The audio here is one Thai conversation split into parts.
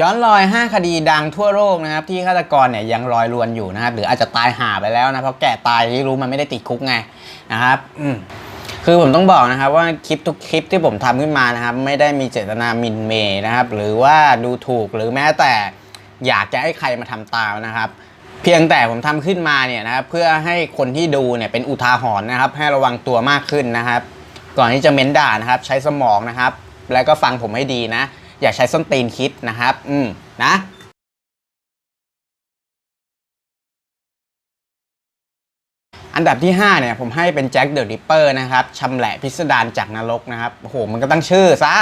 ย้อนรอย 5 คดีดังทั่วโลกนะครับ ที่ฆาตกรเนี่ยยังลอยลวนอยู่นะครับ หรืออาจจะตายห่าไปแล้วนะ เพราะแก่ตายที่รู้มันไม่ได้ติดคุกไงนะครับอืมคือผมต้องบอกนะครับว่าคลิปทุกคลิปที่ผมทำขึ้นมานะครับ ไม่ได้มีเจตนามินเมย์นะครับ หรือว่าดูถูกหรือแม้แต่อยากจะให้ใครมาทำตามนะครับ เพียงแต่ผมทำขึ้นมาเนี่ยนะครับเพื่อให้คนที่ดูเนี่ยเป็นอุทาหรณ์นะครับ ให้ระวังตัวมากขึ้นนะครับ ก่อนที่จะเม้นด่านะครับ ใช้สมองนะครับ แล้วก็ฟังผมให้ดีนะ อย่าใช้ส้นตีนคิดนะครับ อืมนะอันดับที่ 5 เนี่ย ผมให้เป็นแจ็คเดอะริปเปอร์นะครับชำแหละพิสดารจากนรกนะครับโอ้โห มันก็ตั้งชื่อซะ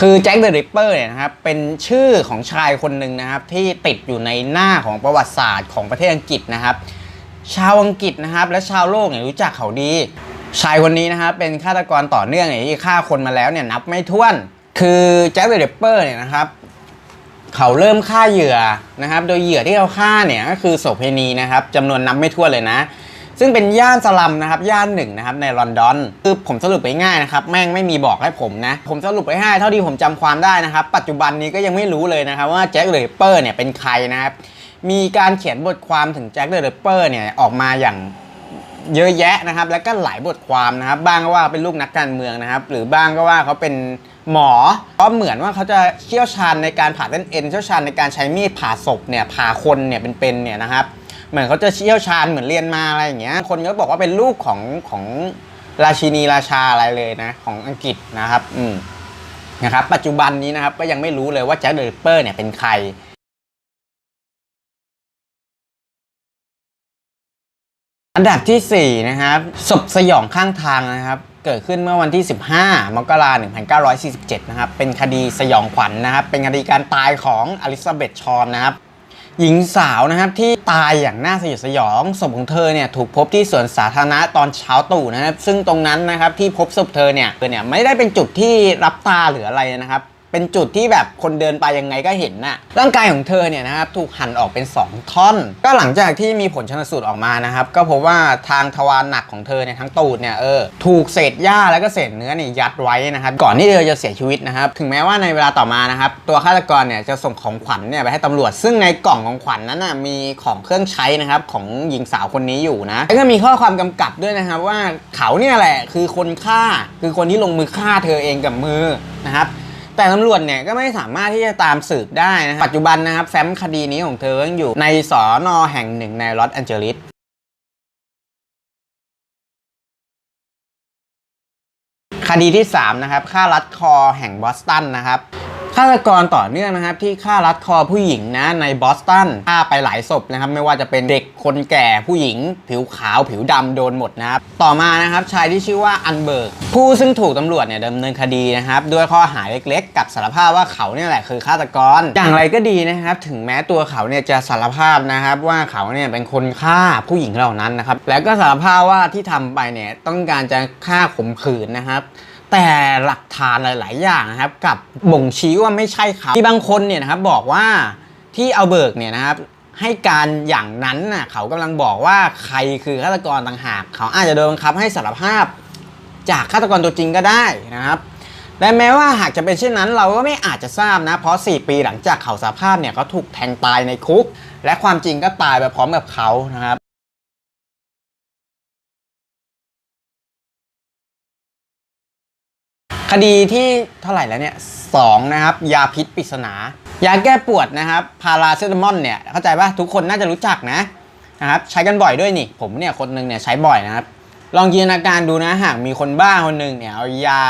คือแจ็คเดอะริปเปอร์เนี่ยนะครับ เป็นชื่อของชายคนหนึ่งนะครับ ที่ติดอยู่ในหน้าของประวัติศาสตร์ของประเทศอังกฤษนะครับ ชาวอังกฤษนะครับ และชาวโลกเนี่ยรู้จักเขาดี ชายคนนี้นะครับเป็นฆาตกรต่อเนื่องเนี่ยที่ฆ่าคนมาแล้วเนี่ยนับไม่ถ้วน คือแจ็คเดอะริปเปอร์เนี่ยนะครับเขาเริ่มฆ่าเหยื่อนะครับ โดยเหยื่อที่เขาฆ่าเนี่ยก็คือโสเภณีนะครับจำนวนนับไม่ถ้วนเลยนะ ซึ่งเป็นย่านสลัมนะครับ ย่านหนึ่งนะครับในลอนดอนคือผมสรุปไปง่ายนะครับ แม่งไม่มีบอกให้ผมนะ ผมสรุปไปให้เท่าที่ผมจำความได้นะครับ ปัจจุบันนี้ก็ยังไม่รู้เลยนะครับ ว่าแจ็คเดอะริปเปอร์เนี่ยเป็นใครนะครับ มีการเขียนบทความถึงแจ็คเดอะริปเปอร์เนี่ยออกมาอย่างเยอะแยะนะครับ แล้วก็หลายบทความนะครับ บ้างก็ว่าเป็นลูกนักการเมืองนะครับ หรือบ้างก็ว่าเขาเป็น หมอก็เหมือนว่าเขาจะเชี่ยวชาญในการผ่าเส้นเอ็นเชี่ยวชาญในการใช้มีดผ่าศพเนี่ยผ่าคนเนี่ยเป็นๆเนี่ยนะครับเหมือนเขาจะเชี่ยวชาญเหมือนเรียนมาอะไรอย่างเงี้ยคนก็บอกว่าเป็นลูกของของราชินีราชาอะไรเลยนะของอังกฤษนะครับ อืมนะครับ ปัจจุบันนี้นะครับก็ยังไม่รู้เลยว่าแจ็คเดอะริปเปอร์เนี่ยเป็นใคร อันดับทีสี่ 4 นะครับศพสยองข้างทางนะครับ เกิดขึ้นเมื่อวันที่ 15 มกราคม 1947 นะครับ เป็นคดีสยองขวัญนะครับ เป็นคดีการตายของอลิซาเบธชอนนะครับ หญิงสาวนะครับที่ตายอย่างน่าสยดสยอง ศพของเธอเนี่ยถูกพบที่สวนสาธารณะตอนเช้าตรู่นะครับ ซึ่งตรงนั้นนะครับที่พบศพเธอเนี่ยเธอเนี่ยไม่ได้เป็นจุดที่รับตาหรืออะไรนะครับ เป็นจุดที่แบบคนเดินไปยังไงก็เห็นน่ะร่างกายของเธอเนี่ยนะครับถูกหั่นออกเป็น 2 ท่อน ก็หลังจากที่มีผลชนสูตรออกมานะครับก็พบว่าทางทวารหนักของเธอเนี่ยทั้งตูดเนี่ยเออถูกเศษหญ้าแล้วก็เศษเนื้อเนี่ยยัดไว้นะครับก่อนที่เธอจะเสียชีวิตนะครับถึงแม้ว่าในเวลาต่อมานะครับตัวฆาตกรเนี่ยจะส่งของขวัญเนี่ยไปให้ตำรวจ ซึ่งในกล่องของขวัญนั้นน่ะมีของเครื่องใช้นะครับของหญิงสาวคนนี้อยู่นะแล้วก็มีข้อความกำกับด้วยนะครับว่าเขาเนี่ยแหละคือคนฆ่าคือคนที่ลงมือฆ่าเธอเองกับมือนะครับ แต่ตำรวจเนี่ยก็ไม่สามารถที่จะตามสืบได้นะครับปัจจุบันนะครับแฟ้มคดีนี้ของเธอยังอยู่ในสอนอแห่งหนึ่งในลอสแอนเจลิสคดีที่ 3 นะครับฆ่ารัดคอแห่งบอสตันนะครับ ฆาตกรต่อเนื่องนะครับ ที่ฆ่ารัดคอผู้หญิงนะในบอสตันฆ่าไปหลายศพนะครับ ไม่ว่าจะเป็นเด็กคนแก่ผู้หญิง ผิวขาวผิวดำโดนหมดนะครับ ต่อมานะครับชายที่ชื่อว่าอันเบิร์กผู้ซึ่งถูกตำรวจเนี่ยดำเนินคดีนะครับ ด้วยข้อหาเล็กๆ กับสารภาพว่าเขาเนี่ยแหละคือฆาตกร อย่างไรก็ดีนะครับ ถึงแม้ตัวเขาเนี่ยจะสารภาพนะครับ ว่าเขาเนี่ยเป็นคนฆ่าผู้หญิงเหล่านั้นนะครับ แล้วก็สารภาพว่าที่ทำไปเนี่ยต้องการจะฆ่าข่มขืนนะครับ แต่หลักฐานหลาย ๆ อย่างนะครับกับบ่งชี้ว่าไม่ใช่เขาที่บางคนเนี่ยนะครับบอกว่าที่เอาเบิกเนี่ยนะครับให้การอย่างนั้นน่ะเขากำลังบอกว่าใครคือฆาตกรต่างหาก เขาอาจจะโดนบังคับให้สารภาพ จากฆาตกรตัวจริงก็ได้นะครับและแม้ว่าหากจะเป็นเช่นนั้นเราก็ไม่อาจจะทราบนะ เพราะ 4 ปีหลังจากเขาสารภาพเนี่ยเขาถูกแทงตายในคุก และความจริงก็ตายไปพร้อมกับเขานะครับ คดีที่เท่าไหร่แล้วเนี่ยสองนะครับยาพิษปริศนายาแก้ปวดนะครับพาราเซตามอลเนี่ยเข้าใจป่ะทุกคนน่าจะรู้จักนะนะครับใช้กันบ่อยด้วยนี่ ผมเนี่ยคนหนึงเนี่ยใช้บ่อยนะครับลองจินตนาการดูนะหากมีคนบ้าคนหนึ่งเนี่ยเอายา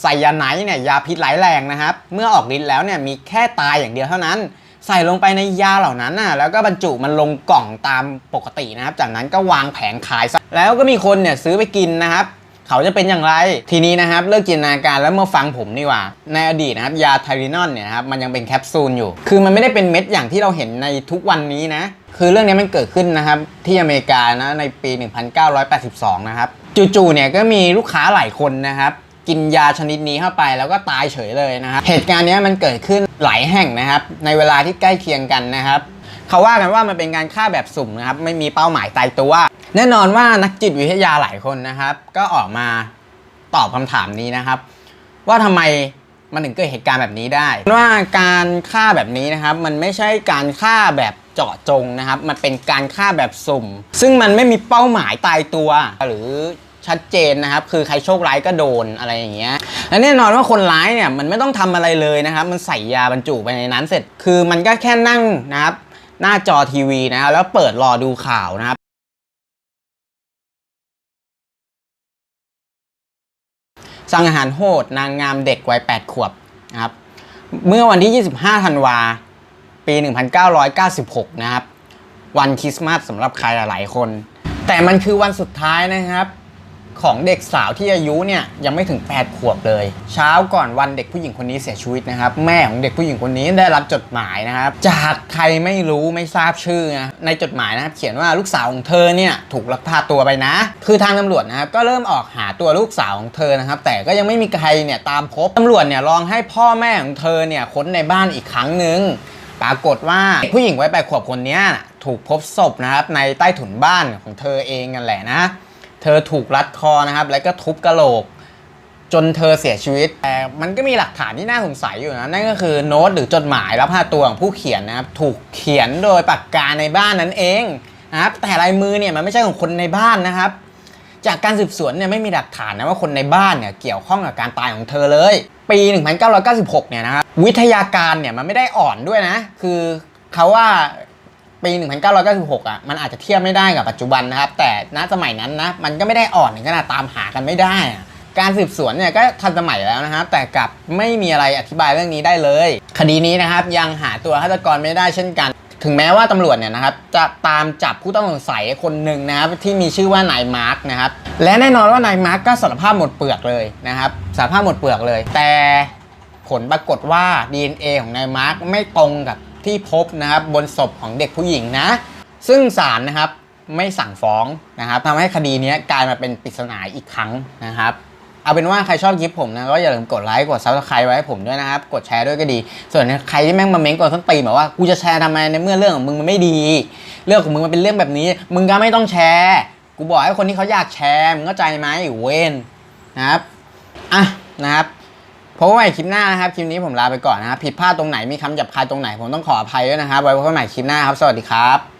ไซยาไนเนี่ยยาพิษร้ายแรงนะครับ เมื่อออกฤทธิ์แล้วเนี่ยมีแค่ตายอย่างเดียวเท่านั้น ใส่ลงไปในยาเหล่านั้นน่ะแล้วก็บรรจุมันลงกล่องตามปกตินะครับ จากนั้นก็วางแผงขายซะแล้วก็มีคนเนี่ยซื้อไปกินนะครับ เขาจะเป็นอย่างไร ทีนี้นะครับเลิกจินตนาการแล้วมาฟังผมดีกว่า ในอดีตนะครับยาไทรินอนเนี่ยนะครับมันยังเป็นแคปซูลอยู่ คือมันไม่ได้เป็นเม็ดอย่างที่เราเห็นในทุกวันนี้นะคือเรื่องนี้มันเกิดขึ้นนะครับที่อเมริกานะในปี 1982 นะครับจู่ๆเนี่ยก็มีลูกค้าหลายคนนะครับกินยาชนิดนี้เข้าไปแล้วก็ตายเฉยเลยนะครับเหตุการณ์นี้มันเกิดขึ้นหลายแห่งนะครับในเวลาที่ใกล้เคียงกันนะครับ เขาว่ากันว่ามันเป็นการฆ่าแบบสุ่มนะครับไม่มีเป้าหมายตายตัว แน่นอนว่านักจิตวิทยาหลายคนนะครับ ก็ออกมาตอบคำถามนี้นะครับ ว่าทำไมมันถึงเกิดเหตุการณ์แบบนี้ได้ว่าการฆ่าแบบนี้นะครับ มันไม่ใช่การฆ่าแบบเจาะจงนะครับ มันเป็นการฆ่าแบบสุ่ม ซึ่งมันไม่มีเป้าหมายตายตัว หรือชัดเจนนะครับ คือใครโชคร้ายก็โดนอะไรอย่างเงี้ยและแน่นอนว่าคนร้ายเนี่ยมันไม่ต้องทำอะไรเลยนะครับ มันใส่ยาบรรจุไปในนั้นเสร็จ คือมันก็แค่นั่งนะครับ หน้าจอทีวีนะครับแล้วเปิดรอดูข่าวนะครับสั่งอาหารโหดนางงามเด็กวัย 8 ขวบนะครับเมื่อวันที่ 25 ธันวา ปี 1996 นะครับ วันคริสต์มาสสำหรับใครหลายๆคน แต่มันคือวันสุดท้ายนะครับ ของเด็กสาวที่อายุเนี่ยยังไม่ถึง 8 ขวบเลย เช้าก่อนวันเด็กผู้หญิงคนนี้เสียชีวิตนะครับ แม่ของเด็กผู้หญิงคนนี้ได้รับจดหมายนะครับ จากใครไม่รู้ไม่ทราบชื่อนะในจดหมายนะครับ เขียนว่าลูกสาวของเธอเนี่ยถูกลักพาตัวไปนะ คือทางตำรวจนะครับก็เริ่มออกหาตัวลูกสาวของเธอนะครับ แต่ก็ยังไม่มีใครเนี่ยตามพบตำรวจเนี่ยลองให้พ่อแม่ของเธอเนี่ยค้นในบ้านอีกครั้งหนึ่งปรากฏว่าผู้หญิงวัยแปดขวบคนนี้ถูกพบศพนะครับในใต้ถุนบ้านของเธอเองกันแหละนะ เธอถูกรัดคอนะครับ แล้วก็ทุบกระโหลก จนเธอเสียชีวิต แต่มันก็มีหลักฐานที่น่าสงสัยอยู่นะ นั่นก็คือโน้ตหรือจดหมายรับพาตัวของผู้เขียนนะครับ ถูกเขียนโดยปากกาในบ้านนั่นเองนะครับ แต่ลายมือเนี่ยมันไม่ใช่ของคนในบ้านนะครับ จากการสืบสวนเนี่ยไม่มีหลักฐานนะว่าคนในบ้านเนี่ยเกี่ยวข้องกับการตายของเธอเลย ปี 1996 เนี่ยนะครับวิทยาการเนี่ยมันไม่ได้อ่อนด้วยนะ คือเขาว่า ปี 1996 อะ มันอาจจะเทียบไม่ได้กับปัจจุบันนะครับ แต่ณสมัยนั้นนะ มันก็ไม่ได้อ่อนถึงขนาดตามหากันไม่ได้อะการสืบสวนเนี่ยก็ทันสมัยแล้วนะครับ แต่กลับไม่มีอะไรอธิบายเรื่องนี้ได้เลย คดีนี้นะครับยังหาตัวฆาตกรไม่ได้เช่นกัน ถึงแม้ว่าตำรวจเนี่ยนะครับจะตามจับผู้ต้องสงสัยคนหนึ่งนะครับที่มีชื่อว่านายมาร์กนะครับ และแน่นอนว่านายมาร์กก็สารภาพหมดเปลือกเลยนะครับสารภาพหมดเปลือกเลย แต่ผลปรากฏว่า DNA ของนายมาร์กไม่ตรงกับ ที่พบนะครับบนศพของเด็กผู้หญิงนะ ซึ่งศาลนะครับไม่สั่งฟ้องนะครับทำให้คดีนี้กลายมาเป็นปริศนาอีกครั้งนะครับ เอาเป็นว่าใครชอบคลิปผมนะ ก็อย่าลืมกดไลค์กดซับสไครต์ไว้ให้ผมด้วยนะครับ กดแชร์ด้วยก็ดี ส่วนใครที่แม่งมาเม้งกดส้นตีนแบบว่ากูจะแชร์ทำไมในเมื่อเรื่องของมึงมันไม่ดี เรื่องของมึงมันเป็นเรื่องแบบนี้ มึงก็ไม่ต้องแชร์กูบอกให้คนที่เขาอยากแชร์มึงเข้าใจไหมเว้นนะครับอะนะครับ พบกันใหม่คลิปหน้านะครับ คลิปนี้ผมลาไปก่อนนะครับ ผิดพลาดตรงไหนมีคำหยาบคายตรงไหนผมต้องขออภัยด้วยนะครับ ไว้พบกันใหม่คลิปหน้าครับ สวัสดีครับ